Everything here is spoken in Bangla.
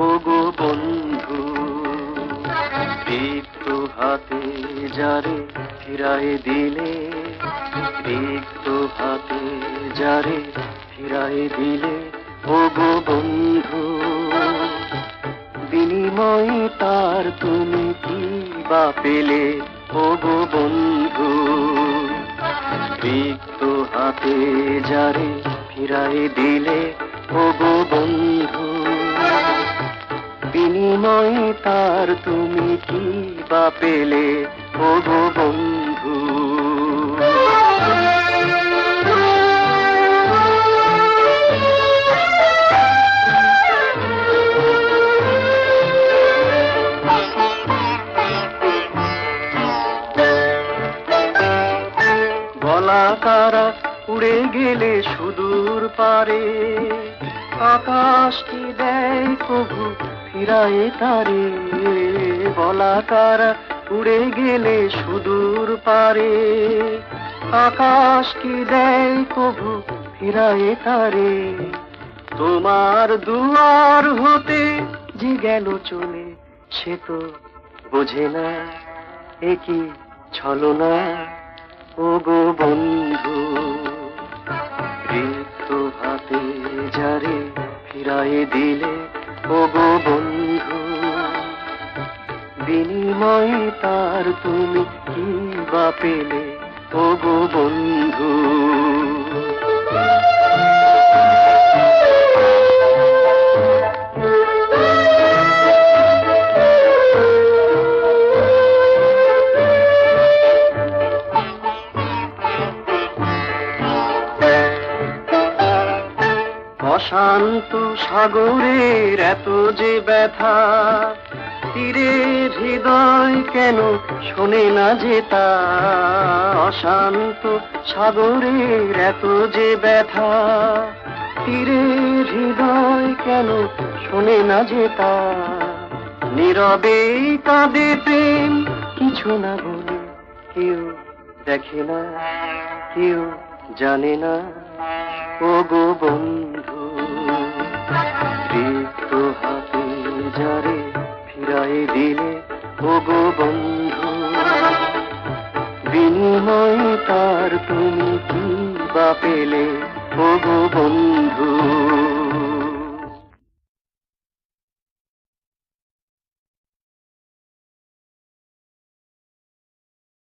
ও গো বন্ধু। রিক্ত হাতে যারে ফিরায় দিলে রিক্ত হাতে যারে ফিরায় দিলে ও গো বন্ধু। বিনিময়ে তার তুমি কি বা পেলে ও গো বন্ধু। রিক্ত হাতে যারে ফিরাই দিলে ও গো বন্ধু। বিনিময়ে তার তুমি কি বা পেলে? ও গো বন্ধু উড়ে গেলে সুদূর পারে। আকাশ কি দেয় কবু ফিরায় তারে গলা কারা উড়ে গেলে সুদূর পারে। আকাশ কি দেয় কবু ফিরায় তারে? তোমার দুয়ার হতে যে গেল চলে, সে তো বোঝে না এ কি ছলনা। ও গো বন্ধু রিক্ত হাতে যারে ফিরাই দিলে গো বন্ধু। বিনিময়ে তার তুমি কি বা পেলে তবু বন্ধু। অশান্ত সাগরের এত যে ব্যথা তীরের হৃদয় কেন শোনে না যে তা? অশান্ত সাগরের এত যে ব্যথা তীরের হৃদয় কেন শোনে না যে তা? নীরবে কাঁদে প্রেম, কিছু না বলে কেউ দেখে না, কেউ জানে না। ও গো বন্ধু গো বন্ধু। বিনিময় তার তুমি কি বা পেলে? ও গো বন্ধু।